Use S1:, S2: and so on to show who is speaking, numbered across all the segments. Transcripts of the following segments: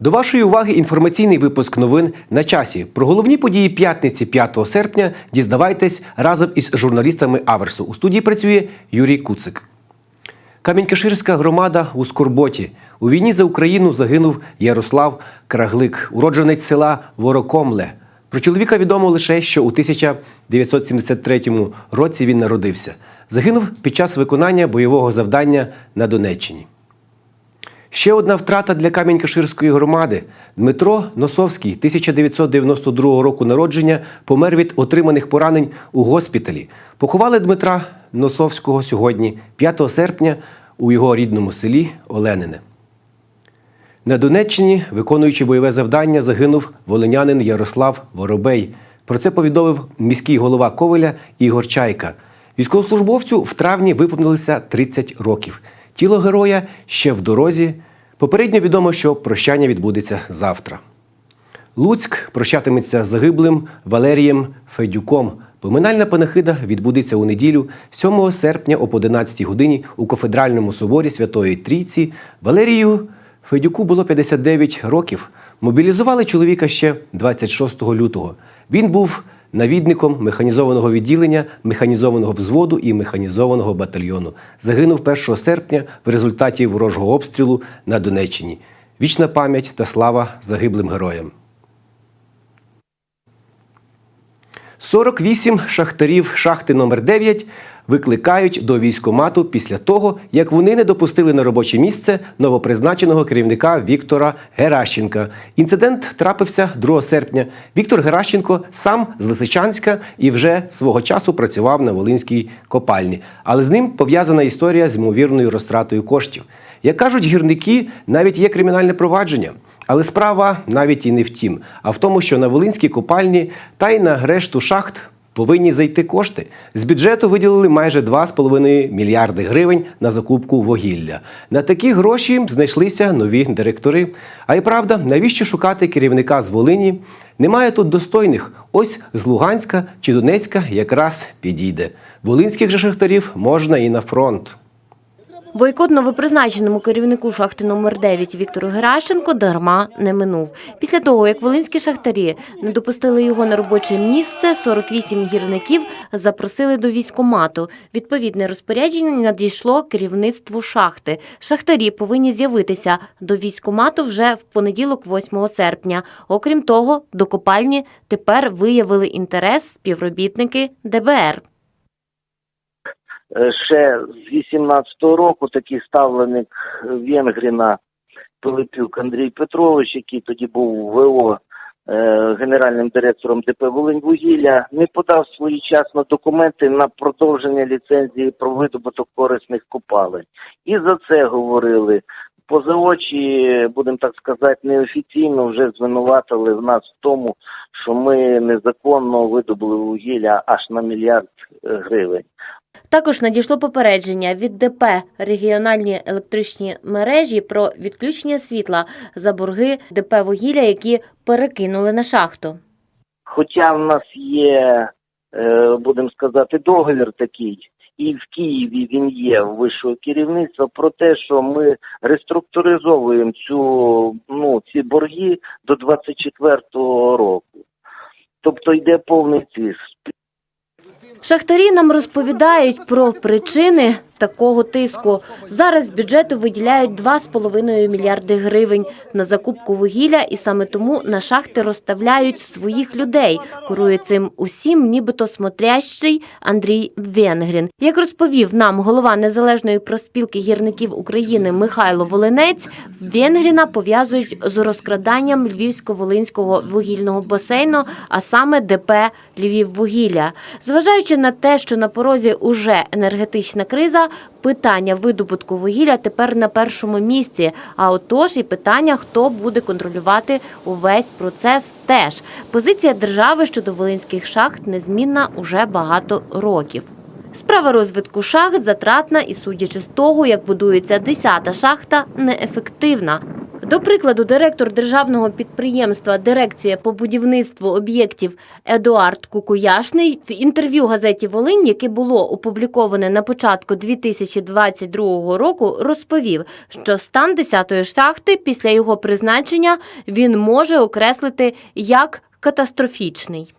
S1: До вашої уваги інформаційний випуск новин на часі. Про головні події п'ятниці 5 серпня дізнавайтесь разом із журналістами Аверсу. У студії працює Юрій Куцик. Камінь-Каширська громада у Скорботі. У війні за Україну загинув Ярослав Краглик, уродженець села Ворокомле. Про чоловіка відомо лише, що у 1973 році він народився. Загинув під час виконання бойового завдання на Донеччині. Ще одна втрата для Камінь-Каширської громади. Дмитро Носовський, 1992 року народження, помер від отриманих поранень у госпіталі. Поховали Дмитра Носовського сьогодні, 5 серпня, у його рідному селі Оленине. На Донеччині, виконуючи бойове завдання, загинув волинянин Ярослав Воробей. Про це повідомив міський голова Ковеля Ігор Чайка. Військовослужбовцю в травні виповнилося 30 років. Тіло героя ще в дорозі. Попередньо відомо, що прощання відбудеться завтра. Луцьк прощатиметься загиблим Валерієм Федюком. Поминальна панахида відбудеться у неділю, 7 серпня об 11 годині у кафедральному соборі Святої Трійці. Валерію Федюку було 59 років. Мобілізували чоловіка ще 26 лютого. Він був навідником механізованого відділення, механізованого взводу і механізованого батальйону. Загинув 1 серпня в результаті ворожого обстрілу на Донеччині. Вічна пам'ять та слава загиблим героям. 48 шахтарів шахти номер 9 викликають до військомату після того, як вони не допустили на робоче місце новопризначеного керівника Віктора Геращенка. Інцидент трапився 2 серпня. Віктор Геращенко сам з Лисичанська і вже свого часу працював на Волинській копальні. Але з ним пов'язана історія з ймовірною розтратою коштів. Як кажуть гірники, навіть є кримінальне провадження. Але справа навіть і не в тім, а в тому, що на Волинській копальні та й на решту шахт повинні зайти кошти. З бюджету виділили майже 2,5 мільярди гривень на закупку вугілля. На такі гроші знайшлися нові директори. А й правда, навіщо шукати керівника з Волині? Немає тут достойних. Ось з Луганська чи Донецька якраз підійде. Волинських же шахтарів можна і на фронт.
S2: Бойкот новопризначеному керівнику шахти номер 9 Віктору Геращенко дарма не минув. Після того, як волинські шахтарі не допустили його на робоче місце, 48 гірників запросили до військомату. Відповідне розпорядження надійшло керівництву шахти. Шахтарі повинні з'явитися до військомату вже в понеділок, 8 серпня. Окрім того, до копальні тепер виявили інтерес співробітники ДБР.
S3: Е, ще з 18-го року такий ставленик Венгріна Пилипюк Андрій Петрович, який тоді був ВО е, генеральним директором ДП «Волиньвугілля», не подав своєчасно документи на продовження ліцензії про видобуток корисних копалин. І за це говорили. Поза очі, будемо так сказати, неофіційно вже звинуватили в нас в тому, що ми незаконно видобули вугілля аж на мільярд е, гривень.
S2: Також надійшло попередження від ДП регіональні електричні мережі про відключення світла за борги ДП вугілля, які перекинули на шахту.
S3: Хоча в нас є, е, будемо сказати, договір такий, і в Києві він є в вищого керівництва про те, що ми реструктуризовуємо цю ну ці борги до 24-го року. Тобто йде повний циск.
S2: Шахтарі нам розповідають про причини такого тиску. Зараз бюджету виділяють 2,5 мільярди гривень на закупку вугілля, і саме тому на шахти розставляють своїх людей. Курує цим усім, нібито смотрящий Андрій Венгрін. Як розповів нам голова незалежної проспілки гірників України Михайло Волинець, Венгріна пов'язують з розкраданням Львівсько-Волинського вугільного басейну, а саме ДП Львіввугілля. Зважаючи на те, що на порозі уже енергетична криза, питання видобутку вугілля тепер на першому місці. А отож і питання, хто буде контролювати увесь процес, теж позиція держави щодо волинських шахт незмінна уже багато років. Справа розвитку шахт затратна і, судячи з того, як будується 10-та шахта, неефективна. До прикладу, директор державного підприємства Дирекція по будівництву об'єктів Едуард Кукуяшний в інтерв'ю газеті Волинь, яке було опубліковане на початку 2022 року, розповів, що стан 10-ї шахти після його призначення він може окреслити як катастрофічний.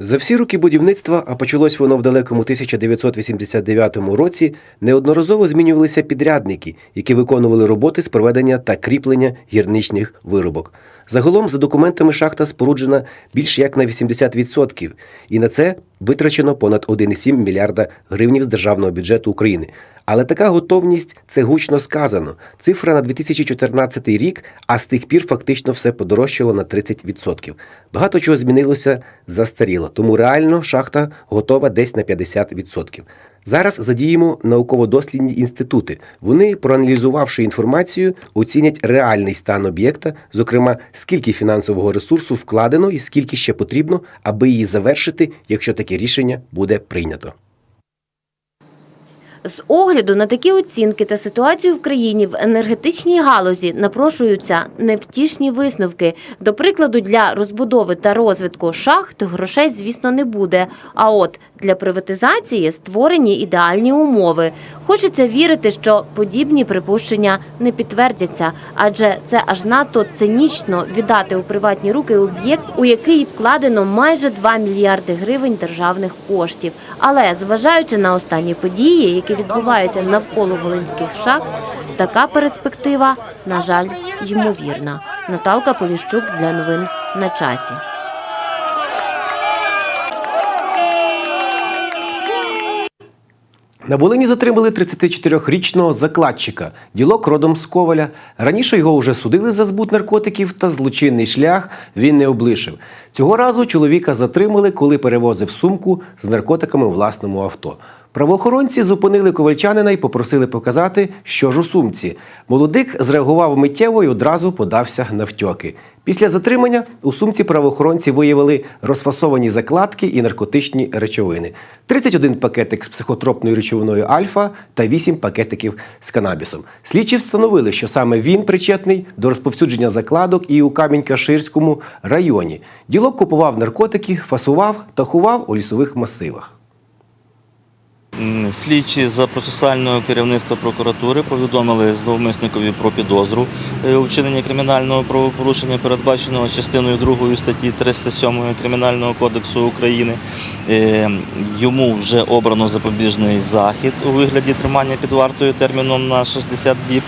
S1: За всі роки будівництва, а почалось воно в далекому 1989 році, неодноразово змінювалися підрядники, які виконували роботи з проведення та кріплення гірничних виробок. Загалом, за документами, шахта споруджена більш як на 80%, і на це витрачено понад 1,7 мільярда гривнів з державного бюджету України. Але така готовність це гучно сказано. Цифра на 2014 рік, а з тих пір фактично все подорожчало на 30%. Багато чого змінилося застаріло, тому реально шахта готова десь на 50%. Зараз задіємо науково-дослідні інститути. Вони, проаналізувавши інформацію, оцінять реальний стан об'єкта, зокрема, скільки фінансового ресурсу вкладено і скільки ще потрібно, аби її завершити, якщо таке рішення буде прийнято.
S2: З огляду на такі оцінки та ситуацію в країні в енергетичній галузі напрошуються невтішні висновки. До прикладу, для розбудови та розвитку шахт грошей, звісно, не буде. А от для приватизації створені ідеальні умови. Хочеться вірити, що подібні припущення не підтвердяться, адже це аж надто цинічно віддати у приватні руки об'єкт, у який вкладено майже 2 мільярди гривень державних коштів. Але зважаючи на останні події, які відбуваються навколо волинських шахт, така перспектива, на жаль, ймовірна. Наталка Поліщук для новин на часі.
S1: На Волині затримали 34-річного закладчика. Ділок родом з Коваля. Раніше його вже судили за збут наркотиків та злочинний шлях він не облишив. Цього разу чоловіка затримали, коли перевозив сумку з наркотиками у власному авто. Правоохоронці зупинили ковальчанина і попросили показати, що ж у сумці. Молодик зреагував миттєво і одразу подався навтьоки. Після затримання у сумці правоохоронці виявили розфасовані закладки і наркотичні речовини: 31 пакетик з психотропною речовиною альфа та 8 пакетиків з канабісом. Слідчі встановили, що саме він причетний до розповсюдження закладок і у Камінь-Каширському районі. Ділок купував наркотики, фасував та ховав у лісових масивах.
S4: Слідчі за процесуального керівництва прокуратури повідомили зловмисникові про підозру вчинення у вчиненні кримінального правопорушення, передбаченого частиною 2 статті 307 Кримінального кодексу України. Е, Йому вже обрано запобіжний захід у вигляді тримання під вартою терміном на 60 діб.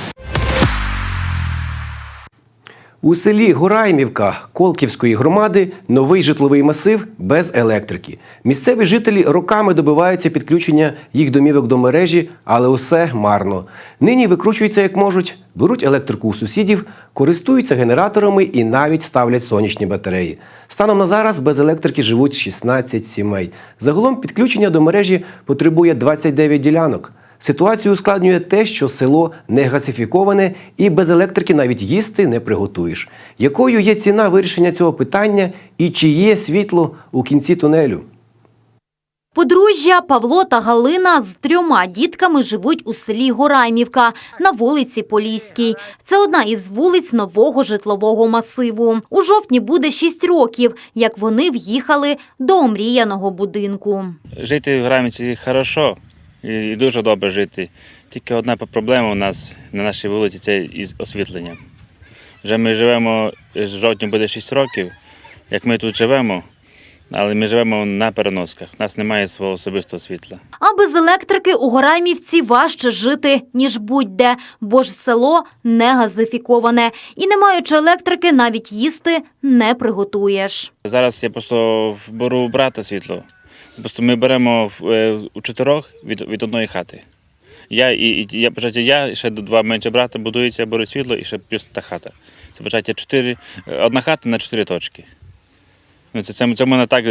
S1: У селі Гораймівка Колківської громади новий житловий масив без електрики. Місцеві жителі роками добиваються підключення їх домівок до мережі, але усе марно. Нині викручуються як можуть, беруть електрику у сусідів, користуються генераторами і навіть ставлять сонячні батареї. Станом на зараз без електрики живуть 16 сімей. Загалом підключення до мережі потребує 29 ділянок. Ситуацію ускладнює те, що село не газифіковане і без електрики навіть їсти не приготуєш. Якою є ціна вирішення цього питання і чи є світло у кінці тунелю?
S5: Подружжя Павло та Галина з трьома дітками живуть у селі Гораймівка на вулиці Поліській. Це одна із вулиць нового житлового масиву. У жовтні буде шість років, як вони в'їхали до омріяного будинку.
S6: Жити в Граміці хорошо і, дуже добре жити. Тільки одна проблема у нас на нашій вулиці це із освітленням. Вже ми живемо, з жовтня буде 6 років, як ми тут живемо, але ми живемо на переносках. У нас немає свого особистого світла.
S5: А без електрики у Гораймівці важче жити, ніж будь-де, бо ж село не газифіковане. І не маючи електрики, навіть їсти не приготуєш.
S6: Зараз я просто беру брата світло. Просто ми беремо е, у чотирьох від, від одної хати. Я і, і я бажаю, я і ще два менші брата будуються, я беру світло і ще плюс та хата. Це бажаю, чотири, е, одна хата на чотири точки. Ну, це, це, це можна так е,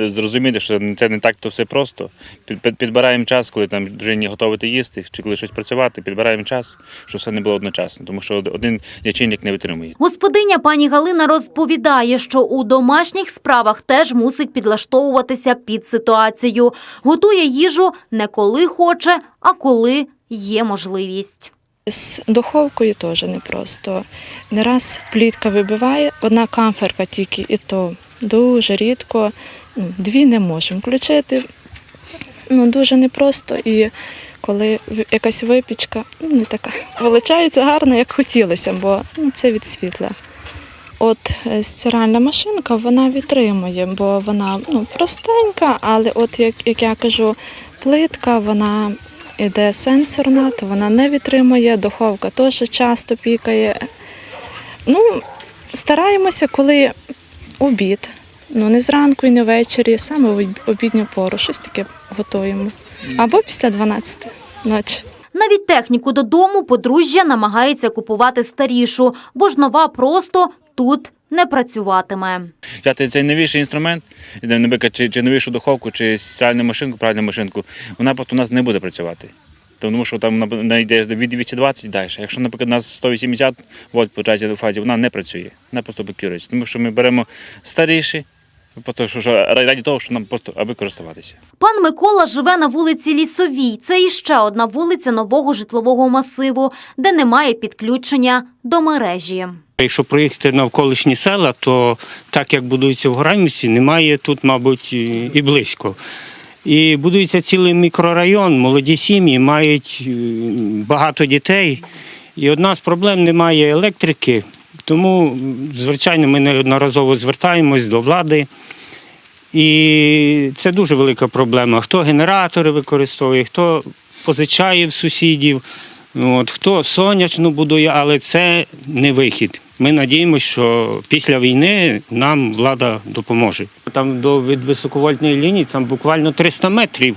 S6: е, зрозуміти, що це не так то все просто. Під, під, підбираємо час, коли там дружині готувати їсти, чи коли щось працювати, підбираємо час, щоб все не було одночасно, тому що один лічильник не витримує.
S5: Господиня пані Галина розповідає, що у домашніх справах теж мусить підлаштовуватися під ситуацію. Готує їжу не коли хоче, а коли є можливість.
S7: З духовкою теж непросто. Не раз плітка вибиває, одна камферка тільки, і то дуже рідко. Ну, Дві не можемо включити. Ну, дуже непросто. І коли якась випічка, ну, не така вилучається гарно, як хотілося, бо ну, це від світла. От е, стиральна машинка вона витримує, бо вона ну, простенька, але от як, як я кажу, плитка вона іде сенсорна, то вона не витримує, духовка теж часто пікає. Ну, стараємося, коли обід. Ну, не зранку і не ввечері, саме в обідню пору, щось таке готуємо. Або після 12 ночі.
S5: Навіть техніку додому подружжя намагається купувати старішу, бо ж нова просто тут не працюватиме.
S6: Взяти цей новіший інструмент, наприклад, чи, чи новішу духовку, чи стиральну машинку, правильну машинку, вона просто у нас не буде працювати. Тому що там вона йде від 220 далі. Якщо, наприклад, у нас 180 вольт по в фазі, вона не працює, вона просто блокується. Тому що ми беремо старіші, просто що, що раді того, що нам просто аби користуватися.
S5: Пан Микола живе на вулиці Лісовій. Це іще одна вулиця нового житлового масиву, де немає підключення до мережі.
S8: Якщо проїхати навколишні села, то так як будується в Горамівці, немає тут, мабуть, і близько. І будується цілий мікрорайон, молоді сім'ї мають е, багато дітей. І одна з проблем немає електрики, тому, звичайно, ми неодноразово звертаємось до влади. І це дуже велика проблема. Хто генератори використовує, хто позичає в сусідів, от, хто сонячну будує, але це не вихід. Ми надіємося, що після війни нам влада допоможе. Там до від високовольтної лінії там буквально 300 метрів.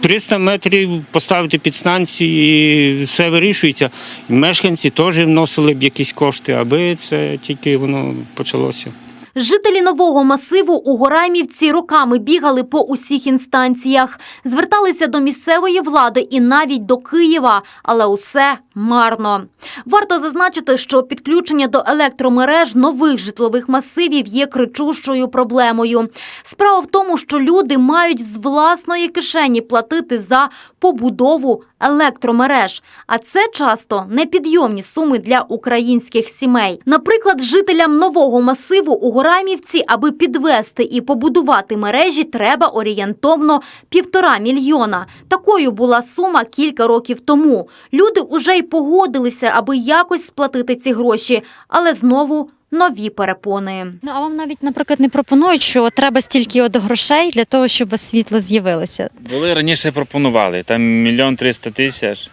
S8: 300 метрів поставити підстанції, і все вирішується. І мешканці теж вносили б якісь кошти, аби це тільки воно почалося.
S5: Жителі нового масиву у Гораймівці роками бігали по усіх інстанціях, зверталися до місцевої влади і навіть до Києва, але усе марно. Варто зазначити, що підключення до електромереж нових житлових масивів є кричущою проблемою. Справа в тому, що люди мають з власної кишені платити за побудову електромереж, а це часто непідйомні суми для українських сімей. Наприклад, жителям нового масиву у Горамівці, аби підвести і побудувати мережі, треба орієнтовно півтора мільйона. Такою була сума кілька років тому. Люди уже й погодилися, аби якось сплатити ці гроші, але знову нові перепони.
S9: Ну а вам навіть, наприклад, не пропонують, що треба стільки от грошей для того, щоб світло з'явилося.
S6: Були раніше пропонували, там мільйон триста тисяч.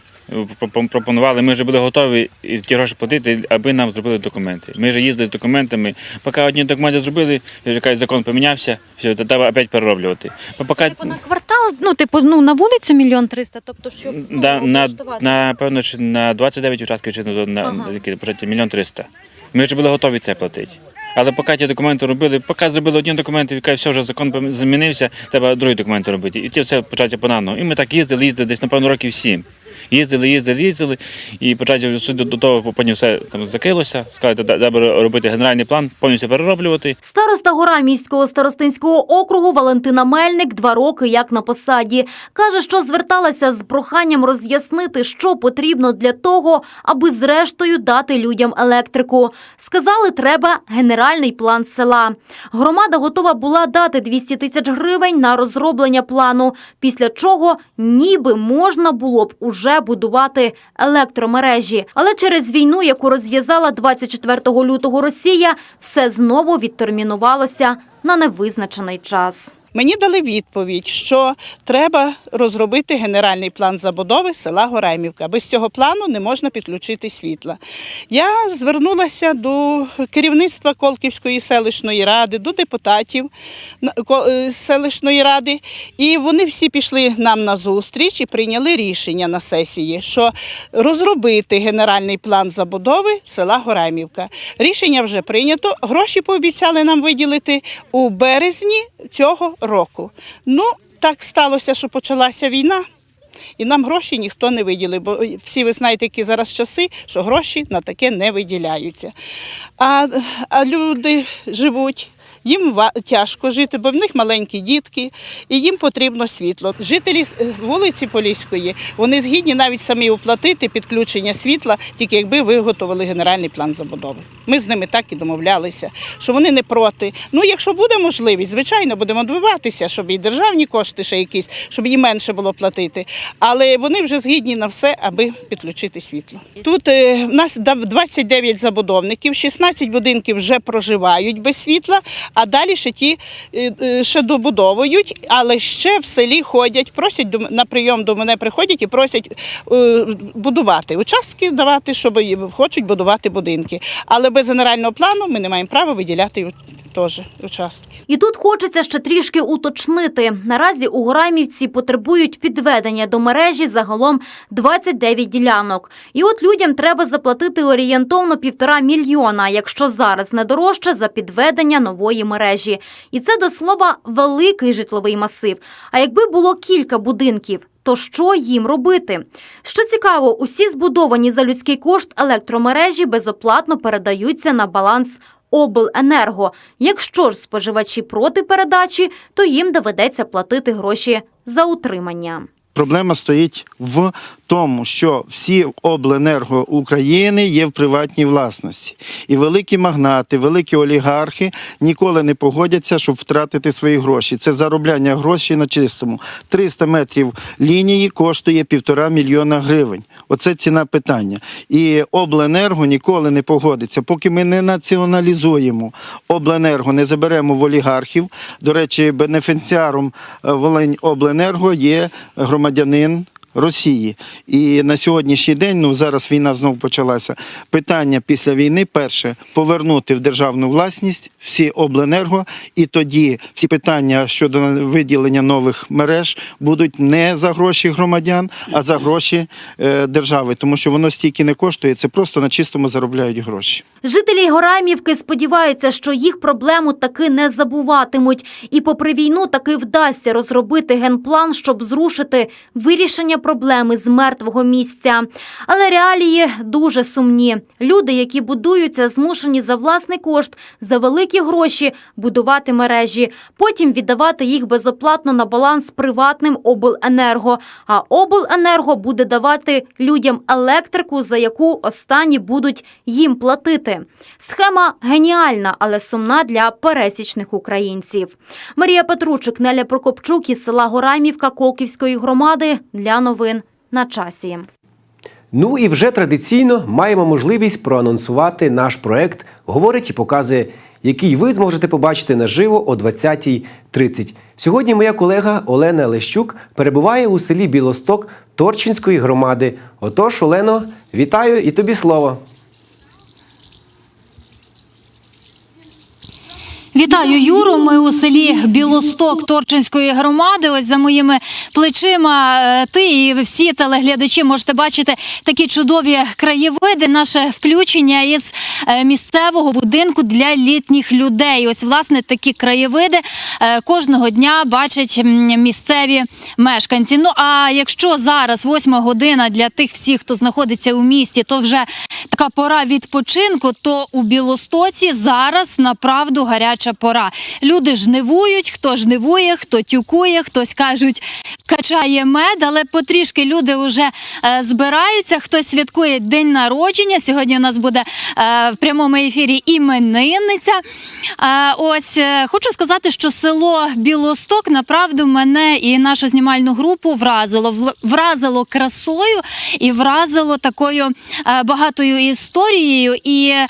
S6: Пропон- Пропонували, ми вже були готові і ті гроші платити, аби нам зробили документи. Ми вже їздили з документами. Поки одні документи зробили, якийсь закон помінявся, все, то треба опять перероблювати. Поки
S9: Типу на квартал, ну типу, ну на вулицю мільйон триста, тобто щоб ну,
S6: да, на,
S9: облаштувати.
S6: напевно, чи на 29 участків, чи на, на
S9: Ага.
S6: які, мільйон триста. Ми вже були готові це платити. Але поки ті документи робили, поки зробили одні документи, яка все вже закон змінився, треба другі документи робити. І ті все початься понаново. І ми так їздили, їздили десь, напевно, років сім. Їздили, їздили, їздили, і почати до, того потім все там закрилося. Сказали, «Да- треба робити генеральний план, повністю перероблювати.
S5: Староста Горамівського старостинського округу Валентина Мельник два роки як на посаді. Каже, що зверталася з проханням роз'яснити, що потрібно для того, аби зрештою дати людям електрику. Сказали, треба генеральний план села. Громада готова була дати 200 тисяч гривень на розроблення плану, після чого ніби можна було б уже будувати електромережі. Але через війну, яку розв'язала 24 лютого Росія, все знову відтермінувалося на невизначений час.
S10: Мені дали відповідь, що треба розробити генеральний план забудови села Гораймівка. Без цього плану не можна підключити світла. Я звернулася до керівництва Колківської селищної ради, до депутатів е, селищної ради, і вони всі пішли нам на зустріч і прийняли рішення на сесії, що розробити генеральний план забудови села Гораймівка. Рішення вже прийнято. Гроші пообіцяли нам виділити у березні цього року. Ну, так сталося, що почалася війна. І нам гроші ніхто не виділив, бо всі ви знаєте, які зараз часи, що гроші на таке не виділяються. А, а люди живуть їм тяжко жити, бо в них маленькі дітки, і їм потрібно світло. Жителі вулиці Поліської вони згідні навіть самі оплатити підключення світла, тільки якби виготовили генеральний план забудови. Ми з ними так і домовлялися, що вони не проти. Ну, якщо буде можливість, звичайно, будемо добиватися, щоб і державні кошти ще якісь, щоб їм менше було платити. Але вони вже згідні на все, аби підключити світло. Тут е, в нас дав- 29 забудовників, 16 будинків вже проживають без світла, а далі ще ті е, е, ще добудовують, але ще в селі ходять, просять на прийом до мене приходять і просять е, будувати участки, давати, щоб хочуть будувати будинки. Але без генерального плану ми не маємо права виділяти теж участки.
S5: І тут хочеться ще трішки уточнити. Наразі у Гураймівці потребують підведення до мережі загалом 29 ділянок. І от людям треба заплатити орієнтовно півтора мільйона, якщо зараз не дорожче за підведення нової мережі. І це до слова великий житловий масив. А якби було кілька будинків. То що їм робити? Що цікаво, усі збудовані за людський кошт електромережі безоплатно передаються на баланс обленерго. Якщо ж споживачі проти передачі, то їм доведеться платити гроші за утримання.
S11: Проблема стоїть в тому, що всі обленерго України є в приватній власності. І великі магнати, великі олігархи ніколи не погодяться, щоб втратити свої гроші. Це заробляння грошей на чистому. 300 метрів лінії коштує півтора мільйона гривень. Оце ціна питання. І обленерго ніколи не погодиться, поки ми не націоналізуємо обленерго, не заберемо в олігархів. До речі, бенефіціаром е, Волинь Обленерго є громадянин громадянин Росії і на сьогоднішній день, ну зараз війна знову почалася. Питання після війни перше повернути в державну власність всі обленерго, і тоді всі питання щодо виділення нових мереж будуть не за гроші громадян, а за гроші е, держави, тому що воно стільки не коштує. Це просто на чистому заробляють гроші.
S5: Жителі Гораймівки сподіваються, що їх проблему таки не забуватимуть. І попри війну таки вдасться розробити генплан, щоб зрушити вирішення проблеми з мертвого місця. Але реалії дуже сумні. Люди, які будуються, змушені за власний кошт, за великі гроші будувати мережі, потім віддавати їх безоплатно на баланс приватним обленерго. А обленерго буде давати людям електрику, за яку останні будуть їм платити. Схема геніальна, але сумна для пересічних українців. Марія Петручик, Неля Прокопчук із села Гораймівка Колківської громади для новин на часі.
S1: Ну і вже традиційно маємо можливість проанонсувати наш проект Говорить і показує, який ви зможете побачити наживо о 20.30. Сьогодні моя колега Олена Лещук перебуває у селі Білосток Торчинської громади. Отож, Олено, вітаю і тобі слово.
S9: Вітаю Юру. Ми у селі Білосток Торчинської громади. Ось за моїми плечима е, ти і всі телеглядачі можете бачити такі чудові краєвиди. Наше включення із е, місцевого будинку для літніх людей. Ось власне такі краєвиди е, кожного дня бачать місцеві мешканці. Ну а якщо зараз восьма година для тих всіх, хто знаходиться у місті, то вже така пора відпочинку, то у Білостоці зараз направду гаряча пора. Люди жнивують, хто жнивує, хто тюкує, хтось кажуть, качає мед, але потрішки люди вже е, збираються. Хтось святкує день народження. Сьогодні у нас буде е, в прямому ефірі іменинниця. Е, ось е, хочу сказати, що село Білосток направду мене і нашу знімальну групу вразило. Вразило красою і вразило такою е, багатою історією і е,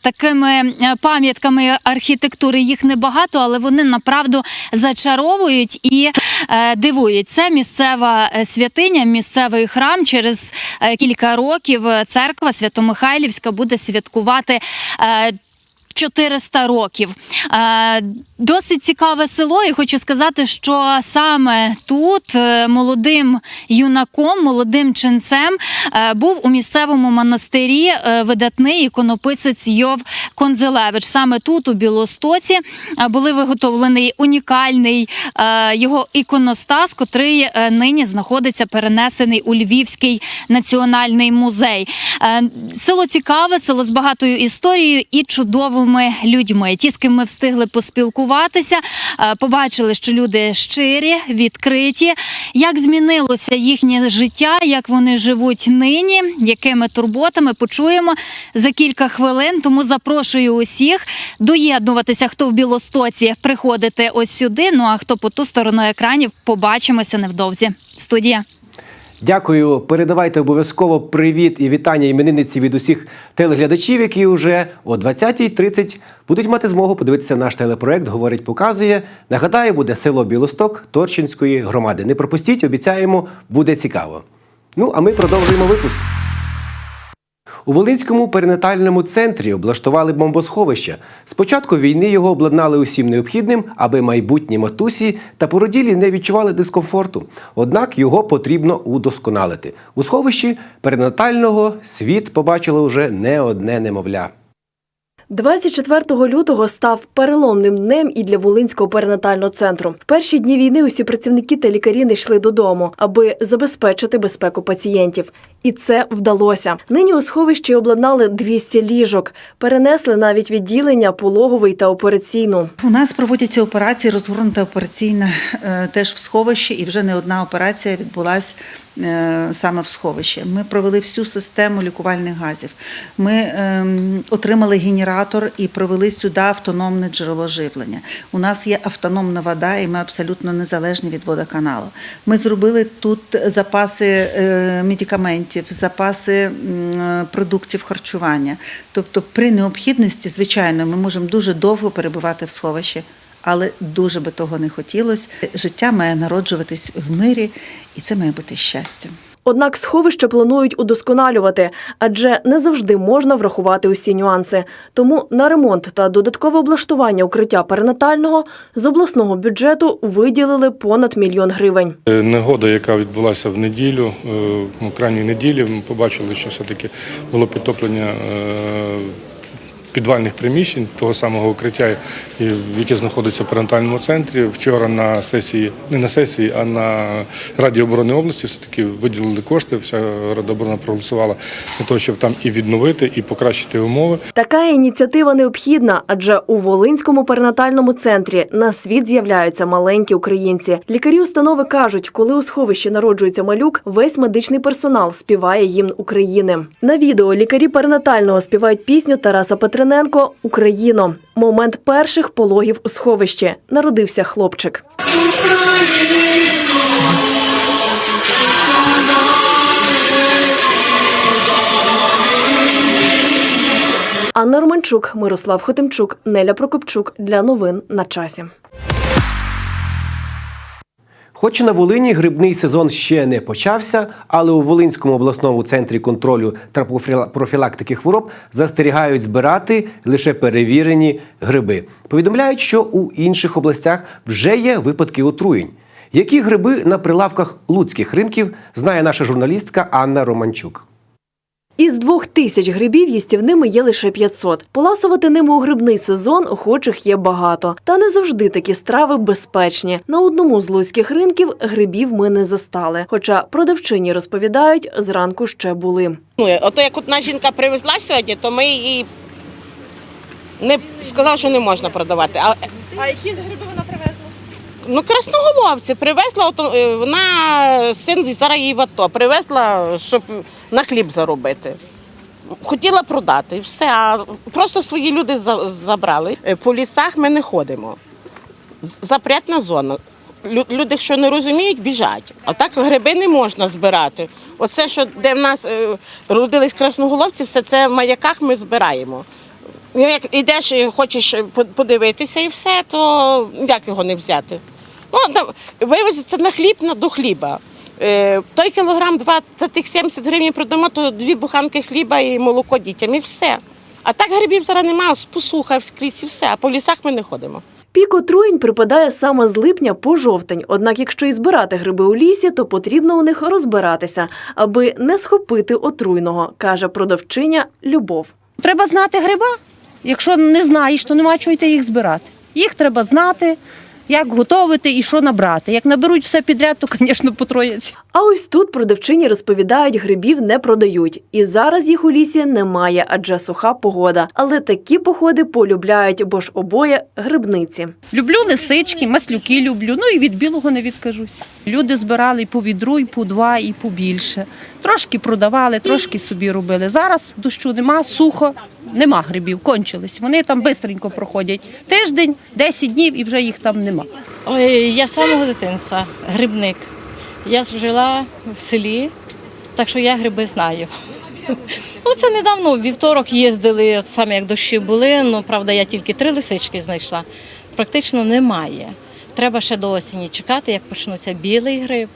S9: такими е, пам'ятками архітектури. Їх небагато, але вони направду зачаровують і е, дивують. Це місцева е, святиня, місцевий храм. Через е, кілька років церква Свято-Михайлівська буде святкувати. Е, 400 років. Е, Досить цікаве село, і хочу сказати, що саме тут е, молодим юнаком, молодим ченцем е, був у місцевому монастирі видатний іконописець Йов Конзелевич. Саме тут, у Білостоці, були виготовлений унікальний його іконостас, котрий нині знаходиться перенесений у Львівський національний музей. Село цікаве, село з багатою історією і чудовим цікавими людьми. Ті, з ким ми встигли поспілкуватися, е, побачили, що люди щирі, відкриті. Як змінилося їхнє життя, як вони живуть нині, якими турботами почуємо за кілька хвилин. Тому запрошую усіх доєднуватися, хто в Білостоці, приходити ось сюди. Ну а хто по ту сторону екранів, побачимося невдовзі. Студія.
S1: Дякую. Передавайте обов'язково привіт і вітання іменинниці від усіх телеглядачів, які вже о 20.30 будуть мати змогу подивитися наш телепроект. Говорить, показує. Нагадаю, буде село Білосток Торчинської громади. Не пропустіть, обіцяємо, буде цікаво. Ну а ми продовжуємо випуск. У Волинському перинатальному центрі облаштували бомбосховище. Спочатку війни його обладнали усім необхідним, аби майбутні матусі та породілі не відчували дискомфорту. Однак його потрібно удосконалити. У сховищі перинатального світ побачило вже не одне немовля.
S12: 24 лютого став переломним днем і для Волинського перинатального центру. В перші дні війни усі працівники та лікарі не йшли додому, аби забезпечити безпеку пацієнтів. І це вдалося. Нині у сховищі обладнали 200 ліжок, перенесли навіть відділення пологовий та операційну.
S13: У нас проводяться операції, розгорнута операційна е, теж в сховищі, і вже не одна операція відбулася саме в сховищі. Ми провели всю систему лікувальних газів. Ми ем, отримали генератор і провели сюди автономне джерело живлення. У нас є автономна вода, і ми абсолютно незалежні від водоканалу. Ми зробили тут запаси е, медикаментів, запаси е, продуктів харчування. Тобто, при необхідності, звичайно, ми можемо дуже довго перебувати в сховищі. Але дуже би того не хотілося. Життя має народжуватись в мирі, і це має бути щастям.
S12: Однак сховище планують удосконалювати, адже не завжди можна врахувати усі нюанси. Тому на ремонт та додаткове облаштування укриття перинатального з обласного бюджету виділили понад мільйон гривень.
S14: Е, Негода, яка відбулася в неділю, е, ну, крайній неділі, ми побачили, що все-таки було підтоплення е, підвальних приміщень того самого укриття, яке знаходиться в перинатальному центрі. Вчора на сесії, не на сесії, а на Раді оборони області все-таки виділили кошти. Вся Рада оборони проголосувала для того, щоб там і відновити, і покращити умови.
S12: Така ініціатива необхідна, адже у Волинському перинатальному центрі на світ з'являються маленькі українці. Лікарі установи кажуть, коли у сховищі народжується малюк, весь медичний персонал співає гімн України. На відео лікарі перинатального співають пісню Тараса Петрененко Україно. Момент перших пологів у сховищі народився хлопчик. Анна Романчук, Мирослав Хотимчук, Неля Прокопчук для новин на часі.
S1: Хоч на Волині грибний сезон ще не почався, але у Волинському обласному центрі контролю та профілактики хвороб застерігають збирати лише перевірені гриби. Повідомляють, що у інших областях вже є випадки отруєнь. Які гриби на прилавках луцьких ринків знає наша журналістка Анна Романчук.
S12: Із двох тисяч грибів їстівними є лише 500. Поласувати ними у грибний сезон охочих є багато. Та не завжди такі страви безпечні. На одному з луцьких ринків грибів ми не застали. Хоча продавчині розповідають, зранку ще були.
S15: Ну, ото як одна жінка привезла сьогодні, то ми її не сказали, що не можна продавати. А,
S7: А які з гриби вона?
S15: Ну, красноголовці привезла, е, вона син зараз її в АТО, привезла, щоб на хліб заробити. Хотіла продати все, а просто свої люди забрали. Е, По лісах ми не ходимо. Запретна зона. Люди, що не розуміють, біжать. А так гриби не можна збирати. Оце, що де в нас е, родились красноголовці, все це в маяках ми збираємо. Ну, Як ідеш хочеш подивитися і все, то як його не взяти? Ну, вивезеться на хліб на до хліба. Е, той кілограм два за тих 70 гривень продамо, то дві буханки хліба і молоко дітям, і все. А так грибів зараз немає, посуха скрізь і все, а по лісах ми не ходимо.
S12: Пік отруєнь припадає саме з липня по жовтень. Однак, якщо і збирати гриби у лісі, то потрібно у них розбиратися, аби не схопити отруйного, каже продавчиня Любов.
S16: Треба знати гриба. Якщо не знаєш, то нема чого йти їх збирати. Їх треба знати, як готувати і що набрати. Як наберуть все підряд, то, звісно, потроїться.
S12: А ось тут продавчині розповідають, грибів не продають. І зараз їх у лісі немає, адже суха погода. Але такі походи полюбляють, бо ж обоє грибниці.
S16: Люблю лисички, маслюки люблю, ну і від білого не відкажусь. Люди збирали і по відру, і по два, і побільше. Трошки продавали, трошки собі робили. Зараз дощу нема, сухо, нема грибів, кончились. Вони там швидко проходять. Тиждень, 10 днів і вже їх там нема.
S17: Ой, я з самого дитинства грибник. Я жила в селі, так що я гриби знаю. Ну, це недавно, вівторок їздили, саме як дощі були, ну правда, я тільки три лисички знайшла. Практично немає. Треба ще до осені чекати, як почнуться білий гриб.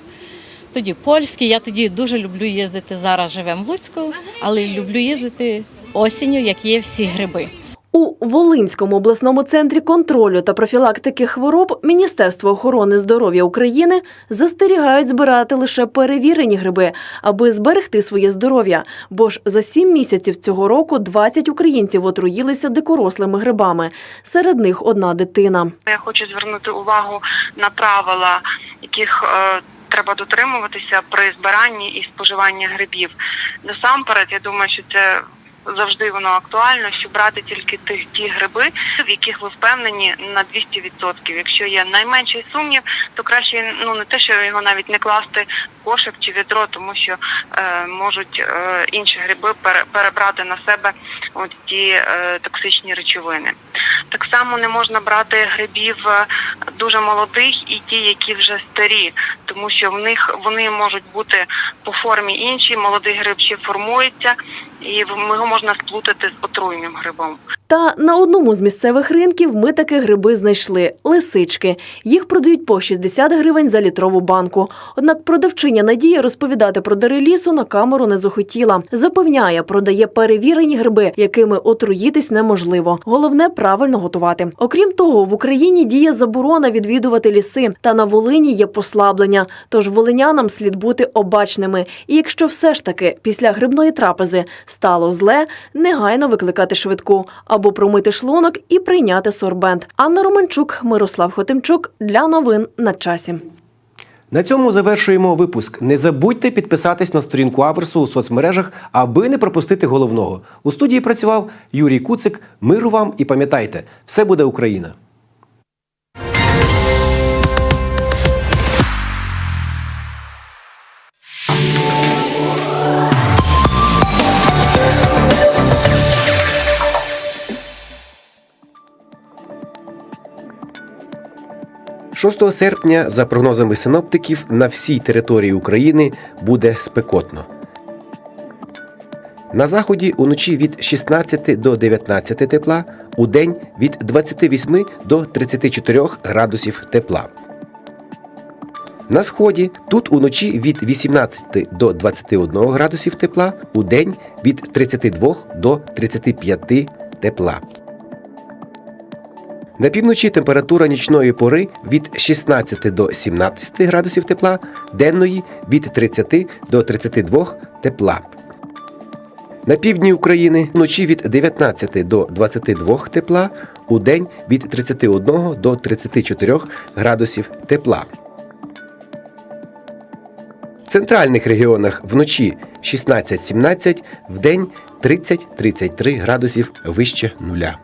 S17: Тоді польський. Я тоді дуже люблю їздити. Зараз живемо в Луцьку, але люблю їздити осінню, як є всі гриби.
S12: У Волинському обласному центрі контролю та профілактики хвороб Міністерства охорони здоров'я України застерігають збирати лише перевірені гриби, аби зберегти своє здоров'я. Бо ж за сім місяців цього року 20 українців отруїлися дикорослими грибами. Серед них одна дитина.
S18: Я хочу звернути увагу на правила, яких е, треба дотримуватися при збиранні і споживанні грибів. Насамперед, я думаю, що це завжди воно актуально, що брати тільки тих ті гриби, в яких ви впевнені на 200%. Якщо є найменший сумнів, то краще ну не те, що його навіть не класти в кошик чи відро, тому що е, можуть е, інші гриби пере, перебрати на себе от ті е, токсичні речовини. Так само не можна брати грибів е, дуже молодих і ті, які вже старі, тому що в них вони можуть бути по формі інші. Молодий гриб ще формується, і в- його можна сплутати з отруйним грибом.
S12: Та на одному з місцевих ринків ми таки гриби знайшли лисички. Їх продають по 60 гривень за літрову банку. Однак продавчиня Надія розповідати про дари лісу на камеру не захотіла. Запевняє, продає перевірені гриби, якими отруїтись неможливо. Головне правильно готувати. Окрім того, в Україні діє заборона відвідувати ліси, та на Волині є послаблення. Тож волинянам слід бути обачними. І якщо все ж таки після грибної трапези стало зле, негайно викликати швидку або промити шлунок і прийняти сорбент. Анна Романчук, Мирослав Хотимчук для новин на часі.
S1: На цьому завершуємо випуск. Не забудьте підписатись на сторінку Аверсу у соцмережах, аби не пропустити головного. У студії працював Юрій Куцик. Миру вам і пам'ятайте, все буде Україна! «6 серпня, за прогнозами синоптиків, на всій території України буде спекотно. На заході уночі від 16 до 19 тепла, у день від 28 до 34 градусів тепла. На сході тут уночі від 18 до 21 градусів тепла, у день від 32 до 35 тепла. На півночі температура нічної пори від 16 до 17 градусів тепла, денної від 30 до 32 тепла. На півдні України вночі від 19 до 22 тепла, у день від 31 до 34 градусів тепла. В центральних регіонах вночі 16-17, вдень 30-33 градусів вище нуля.